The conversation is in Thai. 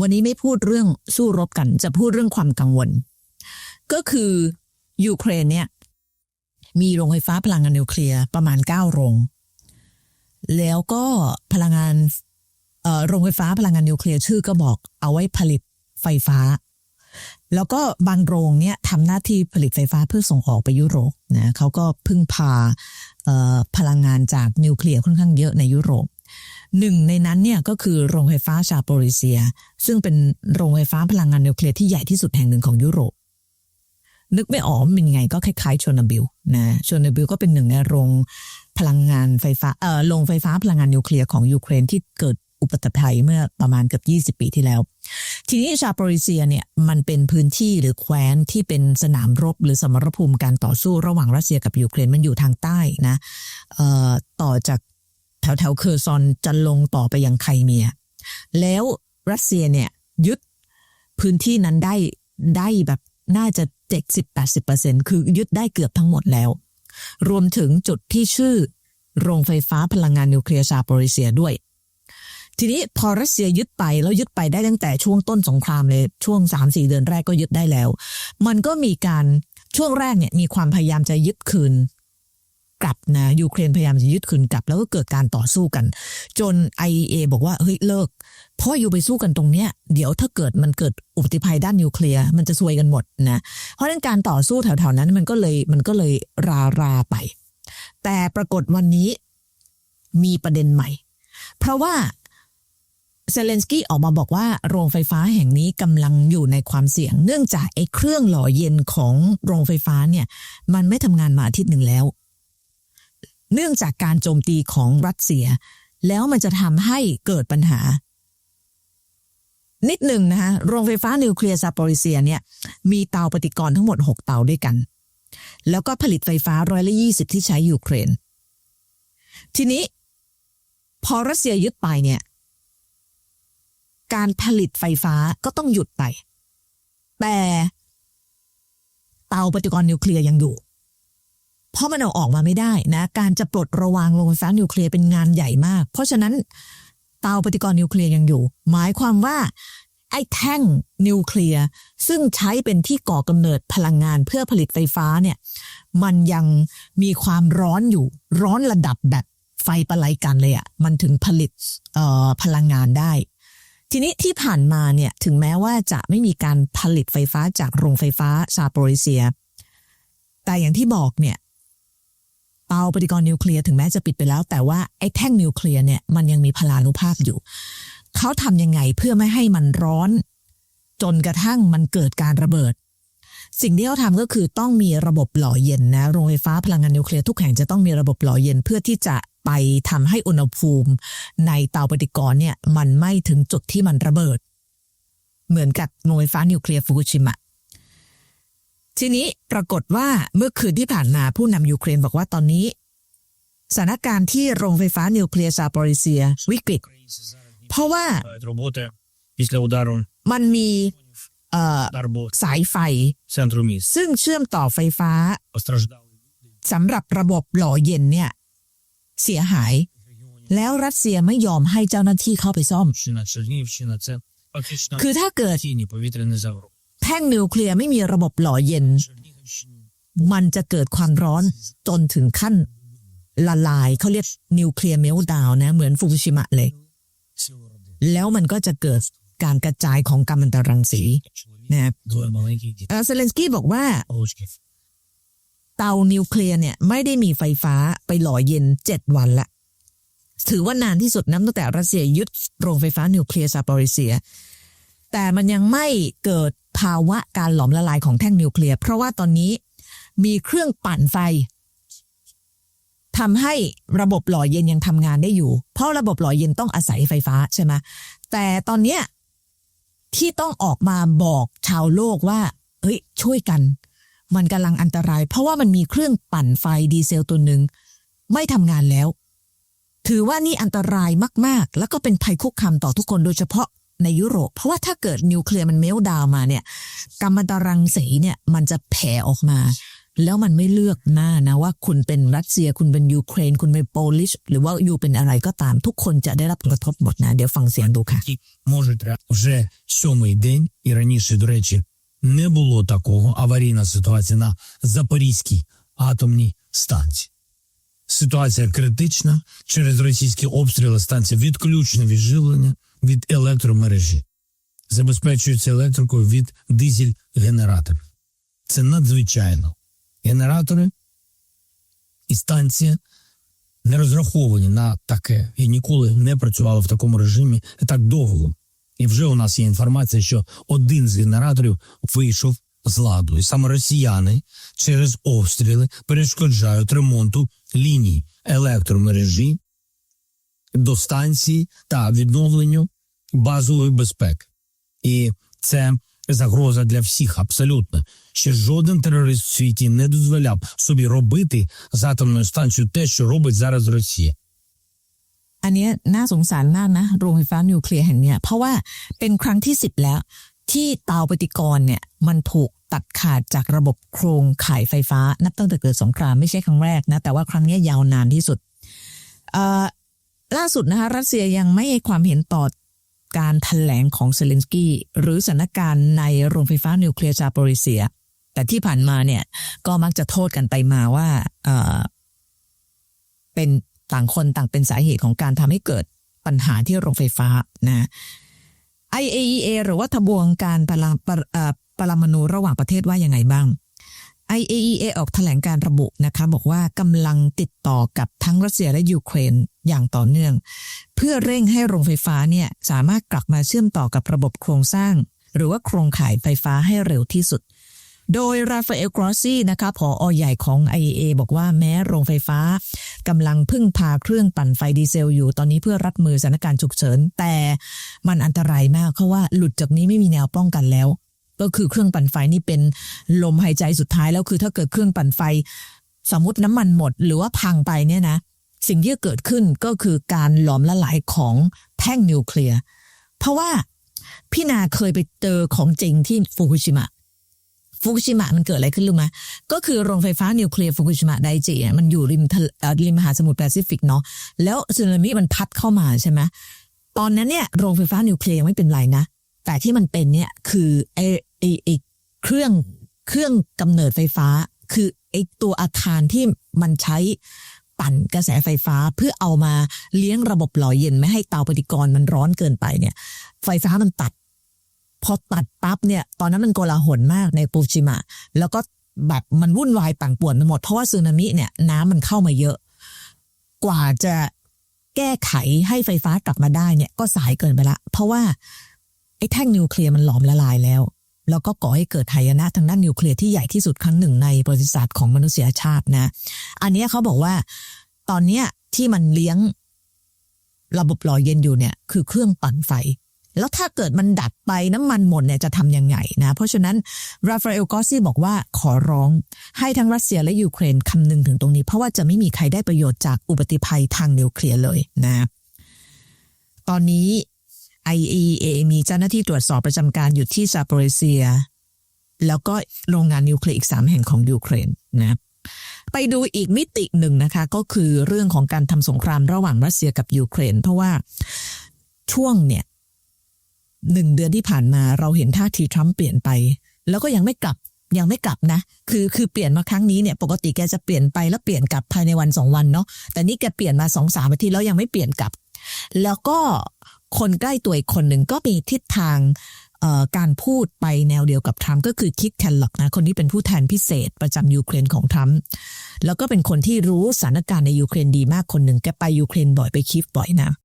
วันนี้ไม่พูดเรื่องสู้รบกัน จะพูดเรื่องความกังวล ก็คือยูเครนเนี่ยมีโรงไฟฟ้าพลังงานนิวเคลียร์ประมาณ 9 โรง แล้วก็พลังงานโรงไฟฟ้าพลังงานนิวเคลียร์ชื่อก็บอกเอาไว้ผลิตไฟฟ้า แล้วก็บางโรงเนี่ยทำหน้าที่ผลิตไฟฟ้าเพื่อส่งออกไปยุโรปนะเขาก็พึ่งพาพลังงานจากนิวเคลียร์ค่อนข้างเยอะในยุโรป หนึ่งในนั้นเนี่ยก็คือโรงไฟฟ้าชาโปริเซีย ซึ่งเป็นโรงไฟฟ้าพลังงานนิวเคลียร์ที่ใหญ่ที่สุดแห่งหนึ่งของยุโรป นึกไม่ออกเป็นยังไงก็คล้ายๆชนาบิลนะชนาบิลก็เป็นหนึ่งในโรงพลังงานไฟฟ้าเอ่อโรงไฟฟ้าพลังงานนิวเคลียร์ของยูเครนที่เกิดอุบัติภัยเมื่อประมาณเกือบ20 ปีที่แล้ว ทีนี้ชาโปริเซียเนี่ยมันเป็นพื้นที่หรือแคว้นที่เป็นสนามรบหรือสมรภูมิการต่อสู้ระหว่างรัสเซียกับยูเครนมันอยู่ทางใต้นะเอ่อต่อจาก แถวแถวเคอร์ซอนจะลงต่อไปยังไครเมีย แล้วรัสเซียเนี่ยยึดพื้นที่นั้นได้ได้แบบน่าจะเจ็ดสิบแปดสิบเปอร์เซ็นคือยึดได้เกือบทั้งหมดแล้ว รวมถึงจุดที่ชื่อโรงไฟฟ้าพลังงานนิวเคลียร์ชาโปริเซียด้วย ทีนี้พอรัสเซียยึดไปแล้วยึดไปได้ตั้งแต่ช่วงต้นสงครามเลย ช่วงสามสี่เดือนแรกก็ยึดได้แล้ว มันก็มีการช่วงแรกเนี่ยมีความพยายามจะยึดคืน กลับนะยูเครนพยายามจะยึดคืนกลับ แล้วก็เกิดการต่อสู้กัน จน IEA บอกว่าเฮ้ยเลิก เพราะอยู่ไปสู้กันตรงเนี้ยเดี๋ยวถ้าเกิดมันเกิดอุบัติภัยด้านนิวเคลียร์มันจะซวยกันหมดนะเพราะนั้นการต่อสู้แถวๆนั้นมันก็เลยมันก็เลยราราไป แต่ปรากฏวันนี้มีประเด็นใหม่ เพราะว่าเซเลนสกี้ออกมาบอกว่าโรงไฟฟ้าแห่งนี้กำลังอยู่ในความเสี่ยง เนื่องจากไอ้เครื่องหล่อเย็นของโรงไฟฟ้าเนี่ย มันไม่ทำงานมาอาทิตย์หนึ่งแล้ว เนื่องจากการโจมตีของรัสเซีย แล้วมันจะทำให้เกิดปัญหา นิดหนึ่งนะคะโรงไฟฟ้านิวเคลียร์ซาโปริเซียเนี่ยมีเตาปฏิกรณ์ทั้งหมด 6 เตาด้วยกัน แล้วก็ผลิตไฟฟ้าร้อยละยี่สิบที่ใช้ยูเครน ทีนี้ พอรัสเซียยึดไปเนี่ยการผลิตไฟฟ้าก็ต้องหยุดไป แต่เตาปฏิกรณ์นิวเคลียร์ยังอยู่ เพราะมันเอาออกมาไม่ได้นะ การจะปลดระวางโรงไฟฟ้านิวเคลียร์เป็นงานใหญ่มาก เพราะฉะนั้นเตาปฏิกรณ์นิวเคลียร์ยังอยู่ หมายความว่าไอ้แท่งนิวเคลียร์ซึ่งใช้เป็นที่ก่อกำเนิดพลังงานเพื่อผลิตไฟฟ้าเนี่ยมันยังมีความร้อนอยู่ ร้อนระดับแบบไฟประไลกันเลยอะ่ะมันถึงผลิตพลังงานได้ ทีนี้ที่ผ่านมาเนี่ยถึงแม้ว่าจะไม่มีการผลิตไฟฟ้าจากโรงไฟฟ้าซาโปริเซีย แต่อย่างที่บอกเนี่ย เตาปฏิกรณ์นิวเคลียร์ถึงแม้จะปิดไปแล้ว แต่ว่าไอ้แท่งนิวเคลียร์เนี่ยมันยังมีพลานุภาพอยู่ เขาทำยังไงเพื่อไม่ให้มันร้อน จนกระทั่งมันเกิดการระเบิด สิ่งที่เขาทำก็คือต้องมีระบบหล่อเย็นนะโรงไฟฟ้าพลังงานนิวเคลียร์ทุกแห่งจะต้องมีระบบหล่อเย็นเพื่อที่จะไปทำให้อุณหภูมิ ในเตาปฏิกรณ์เนี่ยมันไม่ถึงจุดที่มันระเบิด เหมือนกับโรงไฟฟ้านิวเคลียร์ฟุกุชิมะ ทีนี้ปรากฏว่าเมื่อคืนที่ผ่านมาผู้นำยูเครนบอกว่าตอนนี้สถานการณ์ที่โรงไฟฟ้านิวเคลียร์ซาปอริเซียวิกฤต เพราะว่ามันมีสายไฟ ซึ่งเชื่อมต่อไฟฟ้าสำหรับระบบหล่อเย็นเนี่ย เสียหาย แล้วรัสเซียไม่ยอมให้เจ้าหน้าที่เข้าไปซ่อม คือถ้าเกิด แท่งนิวเคลียร์ไม่มีระบบหล่อเย็น มันจะเกิดความร้อนจนถึงขั้นละลายเขาเรียกนิวเคลียร์เมลดาวนะ เหมือนฟุกุชิมะเลย แล้วมันก็จะเกิดการกระจายของกัมมันตรังสีนะเซเลนสกี้บอกว่า เตานิวเคลียร์เนี่ย ไม่ได้มีไฟฟ้าไปหล่อเย็นเจ็ดวันละ ถือว่านานที่สุดนับตั้งแต่รัสเซียยึดโรงไฟฟ้านิวเคลียร์ซาปอริเซีย แต่มันยังไม่เกิด ภาวะการหลอมละลายของแท่งนิวเคลียร์เพราะว่าตอนนี้มีเครื่องปั่นไฟทำให้ระบบหล่อเย็นยังทำงานได้อยู่ เพราะระบบหล่อเย็นต้องอาศัยไฟฟ้าใช่ไหมแต่ตอนเนี้ยที่ต้องออกมาบอกชาวโลกว่าเฮ้ย ช่วยกัน มันกำลังอันตราย เพราะว่ามันมีเครื่องปั่นไฟดีเซลตัวหนึ่งไม่ทำงานแล้ว ถือว่านี่อันตรายมาก ๆ แล้วก็เป็นภัยคุกคามต่อทุกคนโดยเฉพาะ ในยุโรป เพราะว่าถ้าเกิดนิวเคลียร์มันเมลดาวน์มาเนี่ยกัมมันตรังสีเนี่ยมันจะแผ่ออกมา แล้วมันไม่เลือกหน้านะว่าคุณเป็นรัสเซีย คุณเป็นยูเครน คุณเป็นโปลิช หรือว่ายูเป็นอะไรก็ตาม ทุกคนจะได้รับผลกระทบหมดนะ เดี๋ยวฟังเสียงดูค่ะ які можуть ре- вже сьомий день, і раніше, до речі, не було такого аварійна ситуація на Запорізькій атомній станції. Ситуація критична через російські обстріли станція відключено від живлення від електромережі. Забезпечується електрикою від дизель-генераторів. Це надзвичайно. Генератори і станція не розраховані на таке і ніколи не працювали в такому режимі так довго. І вже у нас є інформація, що один з генераторів вийшов з ладу. І саме росіяни через обстріли перешкоджають ремонту ліній електромережі до станції та відновленню базової безпеки. І це загроза для всіх абсолютно. Ще жоден терорист в світі не дозволяв собі робити з атомною станцією те, що робить зараз Росія. อันเนี้ยน่าสงสารมากนะโรงไฟฟ้านิวเคลียร์แห่งเนี้ยเพราะว่าเป็นครั้งที่สิบแล้ว ที่เตาปฏิกรณ์เนี่ยมันถูกตัดขาดจากระบบโครงข่ายไฟฟ้า นับตั้งแต่เกิดสงครามไม่ใช่ครั้งแรกนะ แต่ว่าครั้งเนี้ยยาวนานที่สุดเอ่อล่าสุดนะคะรัสเซียยังไม่ให้ความเห็นต่อ การแถลงของเซเลนสกี้หรือสถานการณ์ในโรงไฟฟ้านิวเคลียร์ซาโปริเซีย แต่ที่ผ่านมาเนี่ยก็มักจะโทษกันไปมาว่าเเป็นต่างคนต่างเป็นสาเหตุของการทำให้เกิดปัญหาที่โรงไฟฟ้านะ IAEA หรือว่าทบวงการปรปรปรมาณูระหว่างประเทศว่ายังไงบ้าง IAEA ออกแถลงการระบุนะคะบอกว่ากำลังติดต่อกับทั้งรัสเซียและยูเครนอย่างต่อเนื่อง เพื่อเร่งให้โรงไฟฟ้าเนี่ยสามารถกลับมาเชื่อมต่อกับระบบโครงสร้าง หรือว่าโครงข่ายไฟฟ้าให้เร็วที่สุด โดยราฟาเอลกรอซี่นะคะผออใหญ่ของ IEA บอกว่าแม้โรงไฟฟ้ากำลังพึ่งพาเครื่องปั่นไฟดีเซลอยู่ตอนนี้เพื่อรับมือสถานการณ์ฉุกเฉิน แต่มันอันตรายมากเพราะว่าหลุดจากนี้ไม่มีแนวป้องกันแล้ว ก็คือเครื่องปั่นไฟนี่เป็นลมหายใจสุดท้ายแล้วคือถ้าเกิดเครื่องปั่นไฟ สมมติน้ำมันหมดหรือว่าพังไปเนี่ยนะ สิ่งที่จะเกิดขึ้นก็คือการหลอมละลายของแท่งนิวเคลียร์เพราะว่าพี่นาเคยไปเจอของจริงที่ฟุกุชิมะฟุกุชิมะมันเกิดอะไรขึ้นรู้ไหมก็คือโรงไฟฟ้านิวเคลียร์ฟุกุชิมะไดจิเนี่ยมันอยู่ริมทะเลริมมหาสมุทรแปซิฟิกเนาะแล้วสึนามิมันพัดเข้ามาใช่ไหมตอนนั้นเนี่ยโรงไฟฟ้านิวเคลียร์ยังไม่เป็นไรนะ แต่ที่มันเป็นเนี่ยคือไอ้ไอไอเครื่องเครื่องกำเนิดไฟฟ้า คือไอ้ตัวอาคารที่มันใช้ปั่นกระแสไฟฟ้าเพื่อเอามาเลี้ยงระบบหล่อเย็นไม่ให้เตาปฏิกรณ์มันร้อนเกินไปเนี่ย ไฟฟ้ามันตัด พอตัดปั๊บเนี่ย ตอนนั้นมันโกลาหลมากในฟูจิมะ แล้วก็แบบมันวุ่นวายปั่นป่วนไปหมด เพราะว่าสึนามิเนี่ยน้ำมันเข้ามาเยอะ กว่าจะแก้ไขให้ไฟฟ้ากลับมาได้เนี่ยก็สายเกินไปละ เพราะว่า อ้แท่งนิวเคลียร์มันหลอมละลายแล้ว แล้วก็ก่อให้เกิดหายนะทางด้านนิวเคลียร์ที่ใหญ่ที่สุดครั้งหนึ่งในประวัติศาสตร์ของมนุษยชาตินะ อันนี้เขาบอกว่า ตอนเนี้ยที่มันเลี้ยงระบบหล่อเย็นอยู่เนี่ยคือเครื่องปั่นไฟ แล้วถ้าเกิดมันดัดไปน้ำมันหมดเนี่ยจะทำยังไงนะ เพราะฉะนั้นราฟาเอลกอซี่บอกว่าขอร้องให้ทั้งรัสเซียและยูเครนคำนึงถึงตรงนี้ เพราะว่าจะไม่มีใครได้ประโยชน์จากอุบัติภัยทางนิวเคลียร์เลยนะ ตอนนี้ IEA มีเจ้าหน้าที่ตรวจสอบประจำการอยู่ที่ซาโปริเซีย แล้วก็โรงงานนิวเคลียร์อีกสามแห่งของยูเครนนะไปดูอีกมิติหนึ่งนะคะ ก็คือเรื่องของการทำสงครามระหว่างรัสเซียกับยูเครน เพราะว่าช่วงเนี่ยหนึ่งเดือนที่ผ่านมาเราเห็นท่าทีทรัมป์เปลี่ยนไป แล้วก็ยังไม่กลับยังไม่กลับนะ คือคือเปลี่ยนมาครั้งนี้เนี่ยปกติแกจะเปลี่ยนไปแล้วเปลี่ยนกลับภายในวันสองวันเนาะแต่นี่แกเปลี่ยนมาสองสามอาทิตย์แล้วยังไม่เปลี่ยนกลับ แล้วก็ คนใกล้ตัวอีกคนหนึ่งก็มีทิศทางการพูดไปแนวเดียวกับทรัมป์ก็คือคิดแคนล็อกนะ คนที่เป็นผู้แทนพิเศษประจำยูเครนของทรัมป์แล้วก็เป็นคนที่รู้สถานการณ์ในยูเครนดีมากคนหนึ่งแกไปยูเครนบ่อยไปคิฟบ่อยนะ